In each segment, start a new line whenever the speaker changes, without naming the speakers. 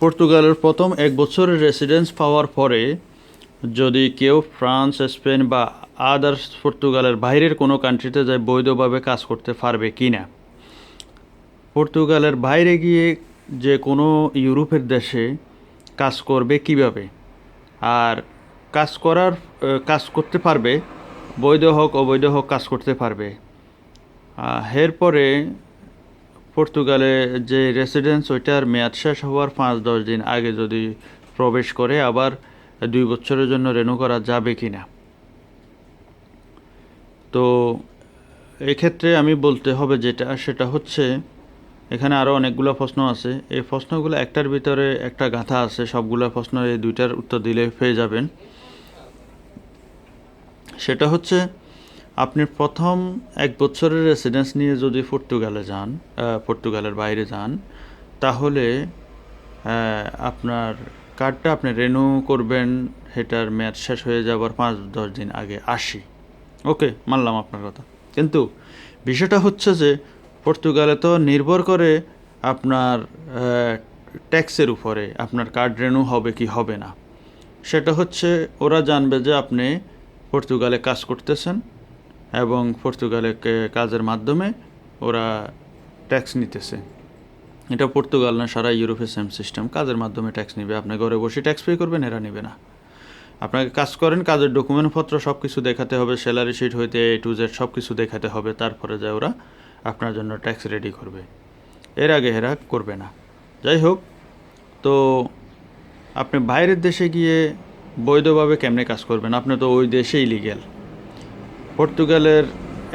পর্তুগালের প্রথম এক বছরের রেসিডেন্স পাওয়ার পরে যদি কেউ ফ্রান্স, স্পেন বা আদার্স পর্তুগালের বাইরের কোনো কান্ট্রিতে যায়, বৈধভাবে কাজ করতে পারবে কি না পর্তুগালের বাইরে গিয়ে যে কোনো ইউরোপের দেশে কাজ করবে কীভাবে? আর কাজ করার কাজ করতে পারবে, বৈধ হোক, অবৈধ হোক কাজ করতে পারবে। এরপরে পর্তুগালে যে রেসিডেন্স ওইটার মেয়াদ শেষ হওয়ার পাঁচ, দশ দিন আগে যদি প্রবেশ করে, আবার দুই বছরের জন্য রেনু করা যাবে কি না তো এক্ষেত্রে আমি বলতে হবে যেটা, সেটা হচ্ছে, এখানে আরও অনেকগুলো প্রশ্ন আছে। এই প্রশ্নগুলো একটার ভিতরে একটা গাথা আছে, সবগুলো প্রশ্ন এই দুইটার উত্তর দিলে পেয়ে যাবেন। সেটা হচ্ছে আপনি প্রথম এক বছরের রেসিডেন্স নিয়ে যদি পর্তুগালে যান পর্তুগালের বাইরে যান, তাহলে আপনার কার্ডটা আপনি রেনু করবেন, সেটার মেয়াদ শেষ হয়ে যাবার পাঁচ, দশ দিন আগে আসি ওকে মানলাম আপনার কথা। কিন্তু বিষয়টা হচ্ছে যে, পর্তুগালে তো নির্ভর করে আপনার ট্যাক্সের উপরে আপনার কার্ড রেনু হবে কি হবে না। সেটা হচ্ছে, ওরা জানবে যে আপনি পর্তুগালে কাজ করতেছেন এবং পর্তুগালে কাজের মাধ্যমে ওরা ট্যাক্স নিতেছে। এটা পর্তুগাল না, সারা ইউরোপের সেম সিস্টেম কাজের মাধ্যমে ট্যাক্স নিবে। আপনি ঘরে বসে ট্যাক্স পে করবেন, এরা নেবে না। আপনাকে কাজ করেন, কাজের ডকুমেন্টপত্র সব কিছু দেখাতে হবে স্যালারি শিট হইতে এ টু জেড সব কিছু দেখাতে হবে, তারপরে যায় ওরা আপনার জন্য ট্যাক্স রেডি করবে। এর আগে এরা করবে না। যাই হোক, তো আপনি বাইরের দেশে গিয়ে বৈধভাবে কেমনে কাজ করবেন? আপনি তো ওই দেশেই লিগেল পর্তুগালের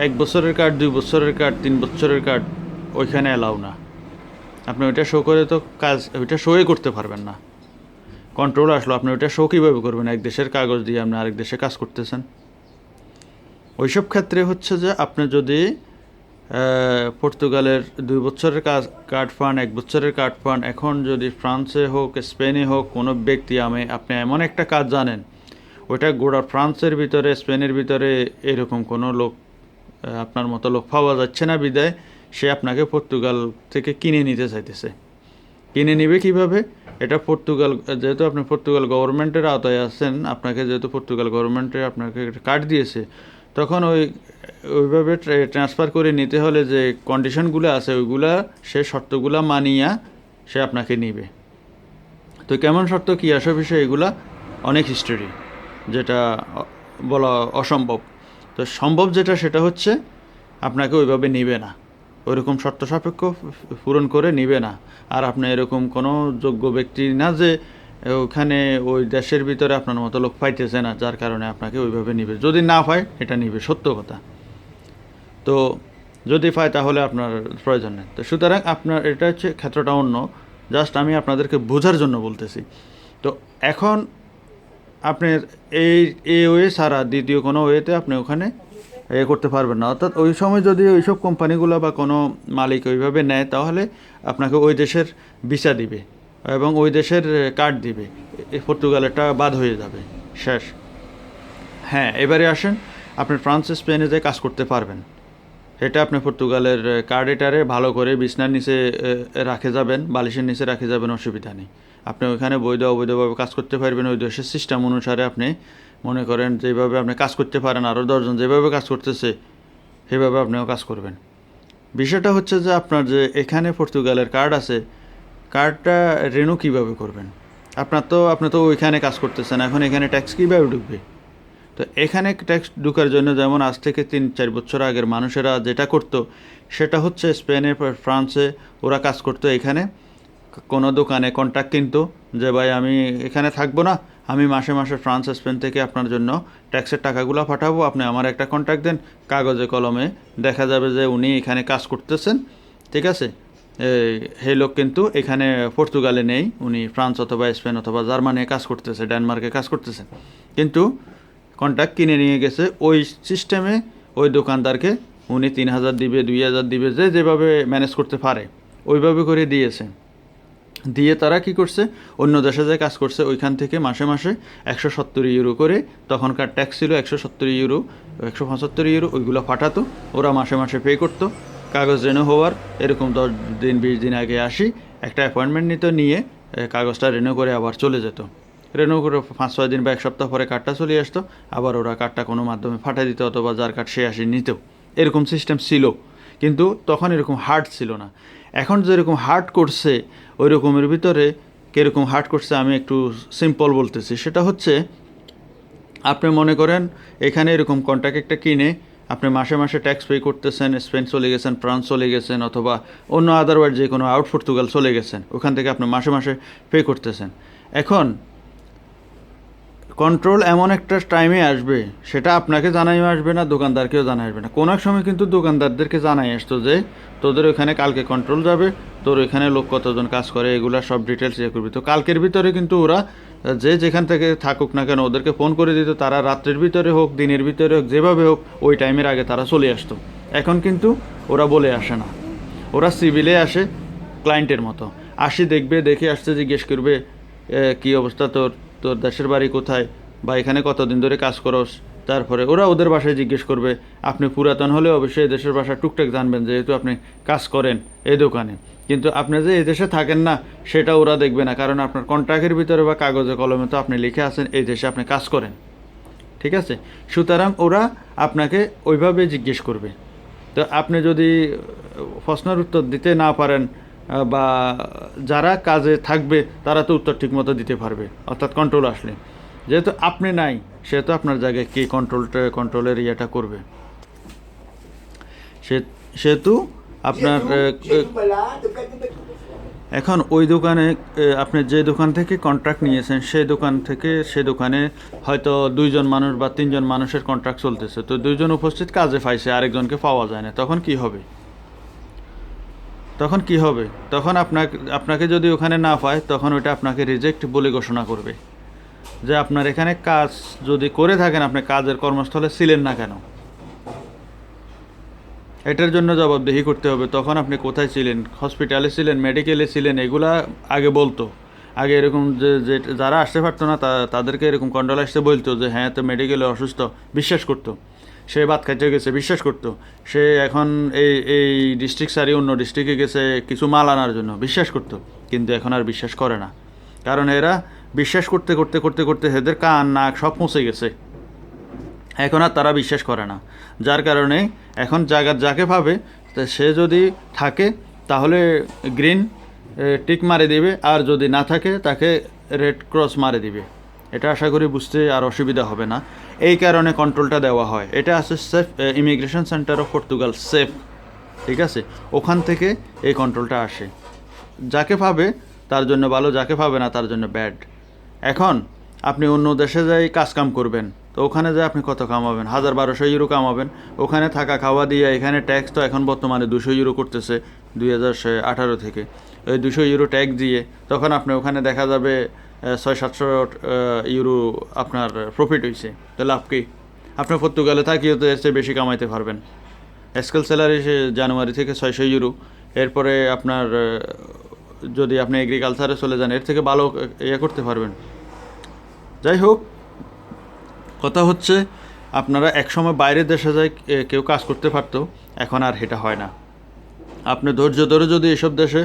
এক বছরের কার্ড, দুই বছরের কার্ড, তিন বছরের কার্ড, ওইখানে অ্যালাউ না। আপনি ওইটা শো করে তো কাজ, ওইটা শোই করতে পারবেন না। কন্ট্রোল আসলো, আপনি ওইটা শো কীভাবে করবেন? এক দেশের কাগজ দিয়ে আপনি আরেক দেশে কাজ করতেছেন। ওইসব ক্ষেত্রে হচ্ছে যে আপনি যদি পর্তুগালের দুই বছরের কাজ, কার্ড পান, এক বছরের কার্ড পান, এখন যদি ফ্রান্সে হোক, স্পেনে হোক, কোনো ব্যক্তি আমি, আপনি এমন একটা কাজ জানেন ওইটা গোড়া ফ্রান্সের ভিতরে, স্পেনের ভিতরে এরকম কোনো লোক আপনার মতো লোক পাওয়া যাচ্ছে না বিদায়। সে আপনাকে পর্তুগাল থেকে কিনে নিতে চাইতেছে। কিনে নিবে কীভাবে? এটা পর্তুগাল, যেহেতু আপনি পর্তুগাল গভর্নমেন্টের আওতায় আছেন, আপনাকে যেহেতু পর্তুগাল গভর্নমেন্টে আপনাকে কার্ড দিয়েছে, তখন ওই, ওইভাবে ট্রান্সফার করে নিতে হলে যে কন্ডিশনগুলো আছে, ওইগুলা সে শর্তগুলা মানিয়া সে আপনাকে নিবে। তো কেমন শর্ত, কী আসে বিষয়, এগুলা অনেক হিস্টোরি যেটা বলা অসম্ভব। তো সম্ভব যেটা সেটা হচ্ছে, আপনাকে ওইভাবে নিবে না। ওইরকম শর্ত সাপেক্ষ পূরণ করে নিবে না। আর আপনি এরকম কোনো যোগ্য ব্যক্তি না যে, ওখানে ওই দেশের ভিতরে আপনার মতো লোক পাইতেছে না, যার কারণে আপনাকে ওইভাবে নিবে। যদি না পায়, এটা নিবে। সত্য কথা। তো যদি পায়, তাহলে আপনার প্রয়োজন নেই। তো সুতরাং আপনার, এটা হচ্ছে ক্ষেত্রটা অন্য। জাস্ট আমি আপনাদেরকে বোঝার জন্য বলতেছি। তো এখন আপনার এই এই ওয়ে ছাড়া দ্বিতীয় কোনো ওয়েতে আপনি ওখানে এ করতে পারবেন না। অর্থাৎ ওই সময় যদি ওইসব কোম্পানিগুলো বা কোনো মালিক ওইভাবে নেয়, তাহলে আপনাকে ওই দেশের ভিসা দিবে এবং ওই দেশের কার্ড দিবে। পর্তুগালেরটা বাদ হয়ে যাবে। শেষ। হ্যাঁ এবারে আসেন আপনি ফ্রান্স, স্পেনে যে কাজ করতে পারবেন। এটা আপনি পর্তুগালের কার্ডেটারে ভালো করে বিছনার নিচে রাখে যাবেন, বালিশের নিচে রাখে যাবেন, অসুবিধা নেই। আপনি ওইখানে বৈধ, অবৈধভাবে কাজ করতে পারবেন, ওই দেশের সিস্টেম অনুসারে আপনি মনে করেন যেভাবে আপনি কাজ করতে পারেন আরও দশজন যেভাবে কাজ করতেছে, সেভাবে আপনিও কাজ করবেন। বিষয়টা হচ্ছে যে আপনার যে এখানে পর্তুগালের কার্ড আছে কার্ডটা রেনু কীভাবে করবেন? আপনার তো, আপনি তো ওইখানে কাজ করতেছেন, এখন এখানে ট্যাক্স কীভাবে ঢুকবে? তো এখানে ট্যাক্স ঢুকার জন্য যেমন আজ থেকে তিন, চার বছর আগের মানুষেরা যেটা করতো, সেটা হচ্ছে স্পেনে, ফ্রান্সে ওরা কাজ করতো এখানে। কোনো দোকানে কন্ট্যাক্ট কিনতো যে, ভাই, আমি এখানে থাকব না, আমি মাসে মাসে ফ্রান্স, স্পেন থেকে আপনার জন্য ট্যাক্সের টাকাগুলো পাঠাবো। আপনি আমার একটা কন্ট্যাক্ট দেন, কাগজে, কলমে দেখা যাবে যে, উনি এখানে কাজ করতেছেন। ঠিক আছে? সেই লোক কিন্তু এখানে পর্তুগালে নেই, উনি ফ্রান্স অথবা স্পেন অথবা জার্মানি কাজ করতেছে, ডেনমার্কে কাজ করতেছে। কিন্তু কন্ট্যাক্ট কিনে নিয়ে গেছে, ওই সিস্টেমে ওই দোকানদারকে উনি তিন হাজার দিবে, দুই হাজার দিবে, যে যেভাবে ম্যানেজ করতে পারে, ওইভাবে করে দিয়েছে। দিয়ে তারা কি করছে? অন্য দেশে যে কাজ করছে, ওইখান থেকে মাসে মাসে একশো সত্তর ইউরো করে তখনকার ট্যাক্স ছিল একশো সত্তর ইউরো একশো পঁচাত্তর ইউরো ওইগুলো পাঠাতো, ওরা মাসে মাসে পে করতো। কাগজ রেনো হওয়ার, এরকম দশ দিন, বিশ দিন আগে আসি, একটা অ্যাপয়েন্টমেন্ট নিত, নিয়ে কাগজটা রিনিউ করে আবার চলে যেত। রিনিউ করে পাঁচ, ছয় দিন বা এক সপ্তাহ পরে কার্ডটা চলে আসতো। আবার ওরা কার্ডটা কোনো মাধ্যমে ফাটাই দিত অথবা যার কার্ড সে আসে নিত এরকম সিস্টেম ছিল। কিন্তু তখন এরকম হার্ড ছিল না। এখন যেরকম হার্ড করছে ওই রকমের ভিতরে কীরকম হার্ড করছে আমি একটু সিম্পল বলতেছি। সেটা হচ্ছে, আপনি মনে করেন এখানে এরকম কন্ট্রাক্ট একটা কিনে, আপনি মাসে মাসে ট্যাক্স পে করতেছেন স্পেন চলে গেছেন ফ্রান্স চলে গেছেন অথবা অন্য আদারওয়াইজ যে কোনো আউট পর্তুগাল চলে গেছেন, ওখান থেকে আপনি মাসে মাসে পে করতেছেন। এখন কন্ট্রোল এমন একটা টাইমে আসবে, সেটা আপনাকে জানাইও আসবে না, দোকানদারকেও জানাই আসবে না। কোনো এক সময় কিন্তু দোকানদারদেরকে জানাই আসতো যে, তোদের ওখানে কালকে কন্ট্রোল যাবে, তোর ওখানে লোক কতজন কাজ করে, এগুলো সব ডিটেলস ইয়ে করবি। তো কালকের ভিতরে কিন্তু ওরা, যে যেখান থেকে থাকুক না কেন, ওদেরকে ফোন করে দিত, তারা রাত্রের ভিতরে হোক, দিনের ভিতরে হোক, যেভাবে হোক, ওই টাইমের আগে তারা চলে আসতো। এখন কিন্তু ওরা বলে আসে না। ওরা সিভিলে আসে ক্লায়েন্টের মতো। আসি দেখবে, দেখে আসতে জিজ্ঞেস করবে কি অবস্থা তোর? তোর দেশের বাড়ি কোথায়? বা এখানে কতদিন ধরে কাজ করস? তারপরে ওরা ওদের বাসায় জিজ্ঞেস করবে। আপনি পুরাতন হলে অবশ্যই দেশের ভাষা টুকটাক জানবেন, যেহেতু আপনি কাজ করেন এই দোকানে। কিন্তু আপনি যে এই দেশে থাকেন না, সেটা ওরা দেখবে না, কারণ আপনার কন্ট্রাক্টের ভিতরে বা কাগজে কলমে তো আপনি লিখে আছেন, এই দেশে আপনি কাজ করেন। ঠিক আছে? সুতরাং ওরা আপনাকে ওইভাবে জিজ্ঞেস করবে। তো আপনি যদি প্রশ্নের উত্তর দিতে না পারেন বা যারা কাজে থাকবে তারা তো উত্তর ঠিকমতো দিতে পারবে অর্থাৎ কন্ট্রোল আসলে। যেহেতু আপনি নাই সেহেতু আপনার জায়গায় কে কন্ট্রোলটা কন্ট্রোলের ইয়েটা করবে? সেহেতু আপনার এখন ওই দোকানে আপনি যে দোকান থেকে কন্ট্রাক্ট নিয়েছেন সেই দোকান থেকে সে দোকানে হয়তো দুইজন মানুষ বা তিনজন মানুষের কন্ট্রাক্ট চলতেছে। তো দুইজন উপস্থিত কাজে পাইছে আরেকজনকে পাওয়া যায় না। তখন কি হবে? তখন কি হবে? তখন আপনাকে আপনাকে যদি ওখানে না পায়, তখন ওইটা আপনাকে রিজেক্ট বলে ঘোষণা করবে। যে আপনার এখানে কাজ যদি করে থাকেন, আপনি কাজের কর্মস্থলে ছিলেন না কেন? এটার জন্য জবাবদিহি করতে হবে। তখন আপনি কোথায় ছিলেন? হসপিটালে ছিলেন মেডিকেলে ছিলেন, এগুলা আগে বলতো। আগে এরকম যে যে, যারা আসতে পারতো না তাদেরকে এরকম কন্ট্রোল আসতে বলতো যে হ্যাঁ তো মেডিকেলে অসুস্থ। বিশ্বাস করতো। সে ভাত খাইতে গেছে, বিশ্বাস করতো। সে এখন এই এই ডিস্ট্রিক্ট সারি অন্য ডিস্ট্রিক্টে গেছে, কিছু মাল আনার জন্য, বিশ্বাস করতো। কিন্তু এখন আর বিশ্বাস করে না। কারণ এরা বিশ্বাস করতে করতে করতে করতে এদের কান, নাক সব পৌঁছে গেছে। এখন আর তারা বিশ্বাস করে না। যার কারণে এখন জায়গা যাকে পাবে তা সে যদি থাকে, তাহলে গ্রিন টিক মারে দিবে। আর যদি না থাকে, তাকে রেড ক্রস মারে দিবে। এটা আশা করি বুঝতে আর অসুবিধা হবে না। এই কারণে কন্ট্রোলটা দেওয়া হয়। এটা আছে safe immigration centre of Portugal safe ঠিক আছে? ওখান থেকে এই কন্ট্রোলটা আসে। যাকে পাবে, তার জন্য ভালো, যাকে পাবে না, তার জন্য ব্যাড এখন, আপনি অন্য দেশে যাই কাজ কাম করবেন, তো ওখানে যে আপনি কত কামাবেন? হাজার বারোশো ইউরো কামাবেন। ওখানে থাকা খাওয়া দিয়ে, এখানে ট্যাক্স তো এখন বর্তমানে দুশো ইউরো করতেছে দুই হাজার আঠারো থেকে। ওই দুশো ইউরো ট্যাক্স দিয়ে, তখন আপনি ওখানে দেখা যাবে ছয় সাতশো ইউরো আপনার প্রফিট হয়েছে তো লাভ কি? আপনি পর্তুগালে থাকিও তো এর চেয়ে বেশি কামাইতে পারবেন। স্কেল স্যালারি জানুয়ারি থেকে ছয়শো ইউরো। এরপরে আপনার যদি আপনি এগ্রিকালচারে চলে যান এর থেকে ভালো ইয়ে করতে পারবেন। যাই হোক কথা হচ্ছে আপনারা একসময় বাইরের দেশে যায় এ, কেউ কাজ করতে পারতো এখন আর সেটা হয় না। আপনি ধৈর্য ধরে যদি এসব দেশে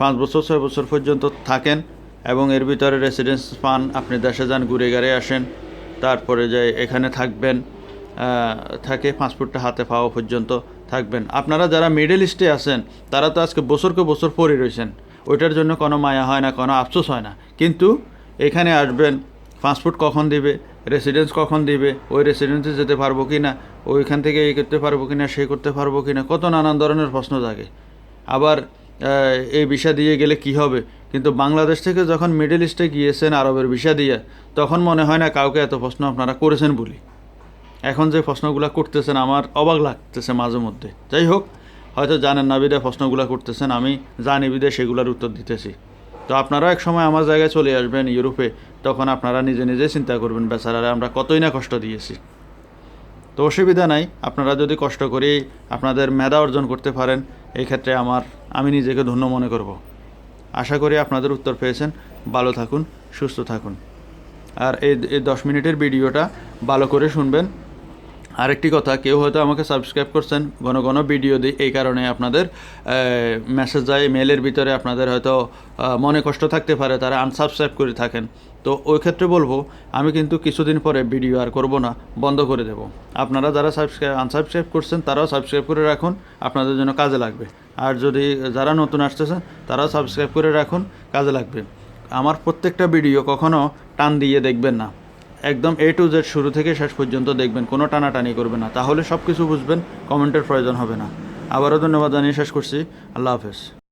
পাঁচ বছর ছয় বছর পর্যন্ত থাকেন এবং এর ভিতরে রেসিডেন্স পান, আপনি দেশে যান, ঘুরে গাড়ে আসেন, তারপরে যে এখানে থাকবেন থাকে পাসপোর্টটা হাতে পাওয়া পর্যন্ত থাকবেন। আপনারা যারা মিডল ইস্টে আছেন, তারা তো আজকে বছরকে বছর পরে রয়েছেন। ওইটার জন্য কোনো মায়া হয় না, কোনো আফসোস হয় না। কিন্তু এখানে আসবেন, পাসপোর্ট কখন দিবে রেসিডেন্স কখন দিবে, ওই রেসিডেন্সে যেতে পারব কি না ওইখান থেকে এই করতে পারব কি না সেই করতে পারব কি না কত নানান ধরনের প্রশ্ন থাকে আবার এই ভিসা দিয়ে গেলে কি হবে? কিন্তু বাংলাদেশ থেকে যখন মিডল ইস্টে গিয়েছেন আরবের ভিসা দিয়ে, তখন মনে হয় না কাউকে এত প্রশ্ন আপনারা করেছেন বলি। এখন যে প্রশ্নগুলো করতেছেন আমার অবাক লাগতেছে মাঝে মধ্যে। যাই হোক, হয়তো জানেন না বিদে প্রশ্নগুলো করতেছেন, আমি জানি বিদে সেগুলোর উত্তর দিতেছি। তো আপনারা এক সময় আমার জায়গায় চলে আসবেন ইউরোপে, তখন আপনারা নিজে নিজে চিন্তা করবেন, বেচারারে আমরা কতই না কষ্ট দিয়েছি। তো অসুবিধা নাই, আপনারা যদি কষ্ট করে আপনাদের মেধা অর্জন করতে পারেন এই ক্ষেত্রে আমার, আমি নিজেকে ধন্য মনে করব। আশা করি আপনাদের উত্তর পেয়েছেন। ভালো থাকুন, সুস্থ থাকুন। আর এই দশ মিনিটের ভিডিওটা ভালো করে শুনবেন। আরেকটি কথা, কেউ হয়তো আমাকে সাবস্ক্রাইব করছেন, ঘন ঘন ভিডিও দিই, এই কারণে আপনাদের মেসেজ যায় মেলের ভিতরে আপনাদের হয়তো মনে কষ্ট থাকতে পারে, তারা আনসাবস্ক্রাইব করে থাকেন। তো ওই ক্ষেত্রে বলব, আমি কিন্তু কিছুদিন পরে ভিডিও আর করব না, বন্ধ করে দেব। আপনারা যারা সাবস্ক্রাইব আনসাবস্ক্রাইব করছেন, তারাও সাবস্ক্রাইব করে রাখুন, আপনাদের জন্য কাজে লাগবে। আর যদি যারা নতুন আসতেছেন, তারাও সাবস্ক্রাইব করে রাখুন, কাজে লাগবে। আমার প্রত্যেকটা ভিডিও কখনো টান দিয়ে দেখবেন না। একদম এ টু জেড শুরু থেকে শেষ পর্যন্ত দেখবেন, কোনো টানাটানি করবে না। তাহলে সব কিছু বুঝবেন, কমেন্টের প্রয়োজন হবে না। আবারও ধন্যবাদ জানিয়ে শেষ করছি। আল্লাহ হাফেজ।